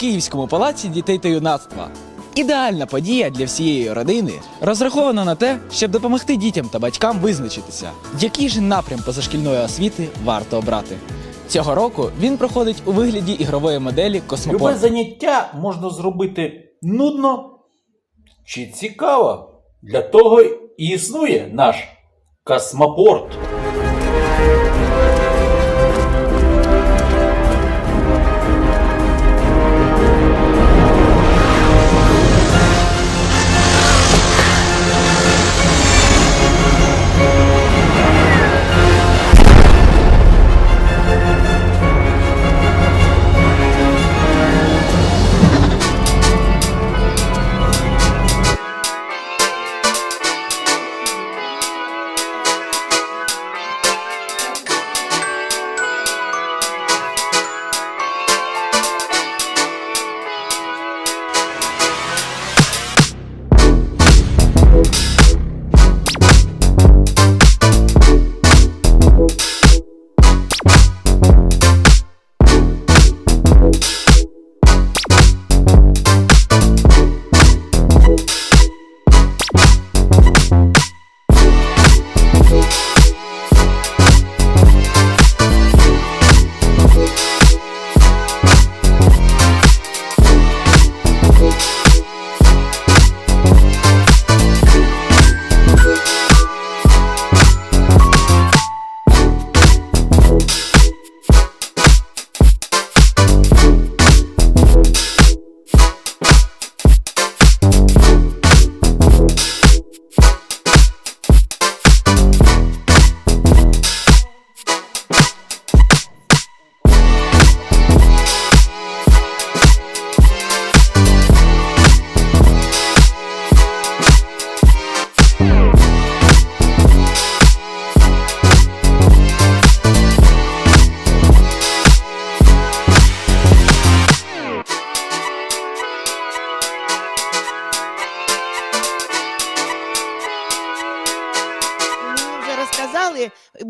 Київському палаці дітей та юнацтва. Ідеальна подія для всієї родини розрахована на те, щоб допомогти дітям та батькам визначитися, який же напрям позашкільної освіти варто обрати. Цього року він проходить у вигляді ігрової моделі Любе заняття можна зробити нудно чи цікаво. Для того і існує наш космопорт.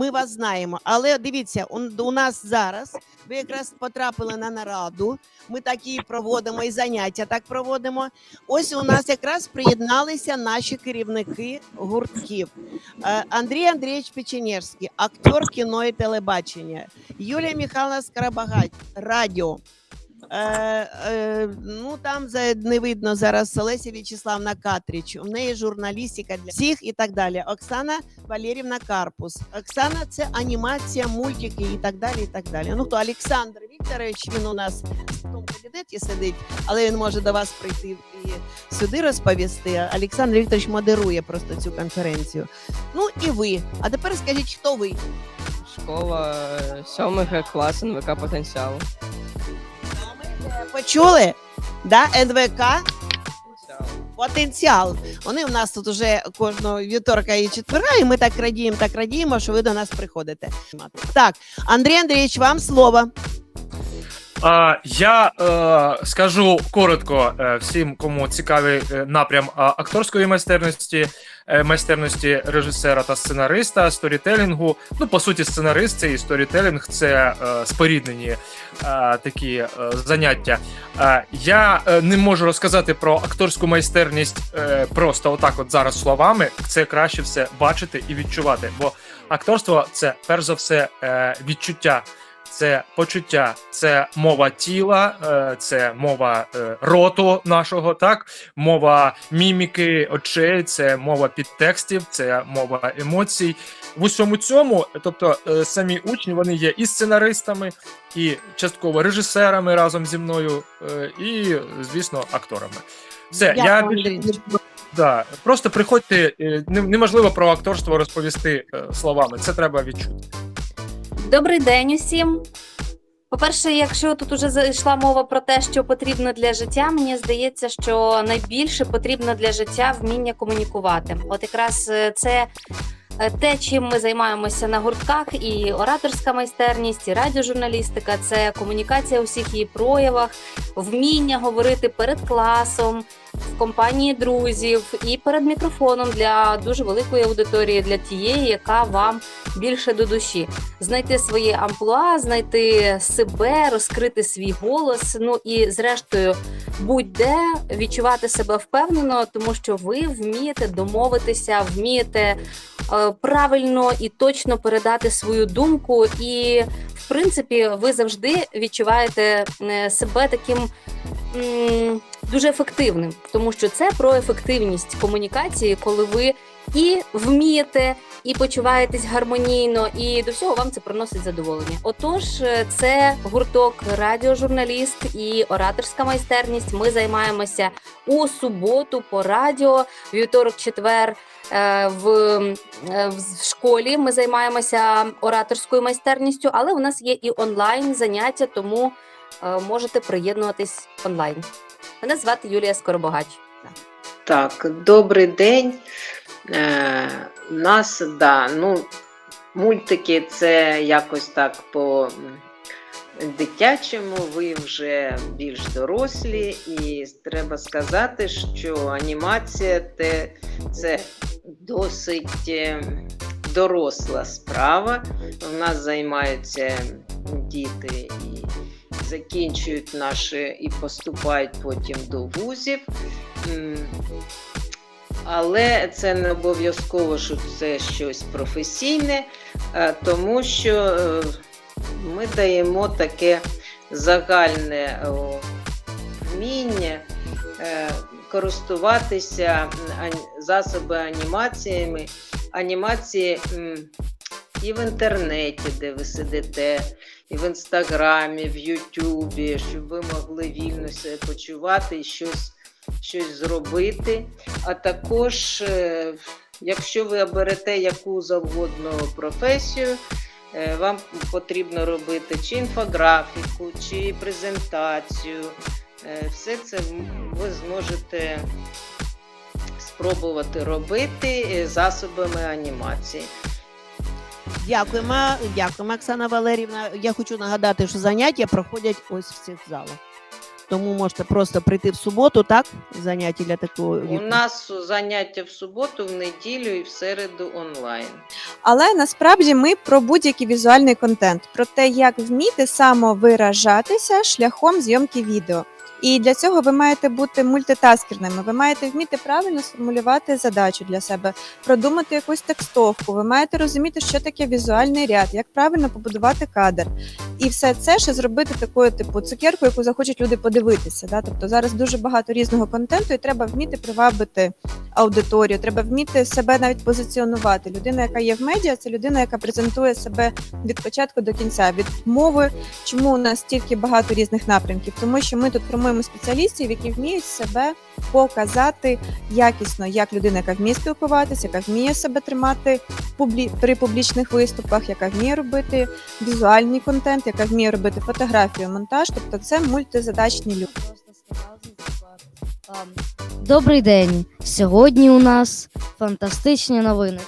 Ми вас знаємо. Але дивіться, у нас зараз ви якраз потрапили на нараду. Ми такі проводимо і заняття так проводимо. Ось у нас якраз приєдналися наші керівники гуртків. Е, Андрій Андрійович Печенєрський, актор кіно і телебачення, Юлія Михайловна Скарабагать, радіо. Е, е, ну там за не видно зараз Олеся В'ячеславна Катріч. У неї журналістика для всіх і так далі. Оксана Валерівна Карпус. Оксана це анімація, мультики і так далі. І так далі. Ну хто Олександр Вікторович, він у нас в тому кабінеті сидить, але він може до вас прийти і сюди розповісти. Олександр Вікторович модерує просто цю конференцію. Ну і ви. А тепер скажіть, хто ви? Школа 7 клас НВК потенціал. Почули? Да? НВК потенціал. Вони у нас тут уже кожного вівторка і четверга, і ми так радіємо, так радіємо, що ви до нас приходите. Так, Андрій Андрійович, вам слово. А, я е, скажу коротко е, всім, кому цікавий е, напрям акторської майстерності, е, майстерності режисера та сценариста, сторітелінгу. Ну, по суті, сценарист це і сторітелінг це е, споріднені е, такі е, заняття. Е, я не можу розказати про акторську майстерність е, просто отак, от зараз словами. Це краще все бачити і відчувати. Бо акторство це перш за все е, відчуття це почуття, це мова тіла, е, це мова е, роту нашого, так мова міміки очей, це мова підтекстів, це мова емоцій. В усьому цьому, тобто, е, самі учні вони є і сценаристами, і частково режисерами разом зі мною, і звісно, акторами. Все, я Дякую, більше да, просто приходьте. Неможливо про акторство розповісти словами. Це треба відчути. Добрий день усім. По-перше, якщо тут уже зайшла мова про те, що потрібно для життя, мені здається, що найбільше потрібно для життя вміння комунікувати. От якраз е, це Е, Те, чим ми займаємося на гуртках, і ораторська майстерність, і радіожурналістика це комунікація у всіх її проявах, вміння говорити перед класом, в компанії друзів і перед мікрофоном для дуже великої аудиторії, для тієї, яка вам більше до душі. Знайти своє амплуа, знайти себе, розкрити свій голос. Ну і зрештою, будь-де відчувати себе впевнено, тому що ви вмієте домовитися, вмієте е, правильно і точно передати свою думку. І в принципі, ви завжди відчуваєте е, себе таким. Дуже ефективним, тому що це про ефективність комунікації, коли ви і вмієте, і почуваєтесь гармонійно, і до всього вам це приносить задоволення. Отож, е, це гурток радіожурналіст і ораторська майстерність. Ми займаємося у суботу по радіо, вівторок, четвер. е, В, е, в школі ми займаємося ораторською майстерністю, але у нас є і онлайн заняття, тому можете приєднуватись онлайн. Мене звати Юлія Скоробогач. Так, добрий день. Е, у нас, да, ну, мультики це якось так по дитячому, ви вже більш дорослі, і треба сказати, що анімація це досить е, доросла справа. У нас займаються діти і закінчують наші і поступають потім до вузів. Але це не обов'язково, що це щось професійне, е, тому що е, ми даємо таке загальне о, вміння е, користуватися засобами анімаціями, анімації і в інтернеті, де ви сидите, і в інстаграмі, в Ютубі, щоб ви могли вільно себе почувати і щось, щось зробити. А також, е, якщо ви оберете яку завгодно професію, е, вам потрібно робити чи інфографіку, чи презентацію. Е, Все це ви зможете спробувати робити засобами анімації. Дякуємо, дякуємо, Оксана Валерівна. Я хочу нагадати, що заняття проходять ось в цих залах. Тому можете просто прийти в суботу, так? Заняття для такого У нас заняття в суботу, в неділю і в середу онлайн. Але насправді ми про будь-який візуальний контент, про те, як вміти самовиражатися шляхом зйомки відео. І для цього ви маєте бути мультитаскерними. Ви маєте вміти правильно сформулювати задачу для себе, продумати якусь текстовку. Ви маєте розуміти, що таке візуальний ряд, як правильно побудувати кадр. І все це ще зробити такою, типу, цукерку, яку захочуть люди подивитися. Да? Тобто зараз дуже багато різного контенту, і треба вміти привабити аудиторію, треба вміти себе навіть позиціонувати. Людина, яка є в медіа, це людина, яка презентує себе від початку до кінця, від мови. Чому у нас стільки багато різних напрямків? Тому що ми тут формуємо спеціалістів, які вміють себе показати якісно, як людина, яка вміє спілкуватися, яка вміє себе тримати при публічних виступах, яка вміє робити візуальний контент, яка вміє робити фотографію, монтаж. Тобто це мультизадачні люди. Добрий день. Сьогодні у нас фантастичні новини.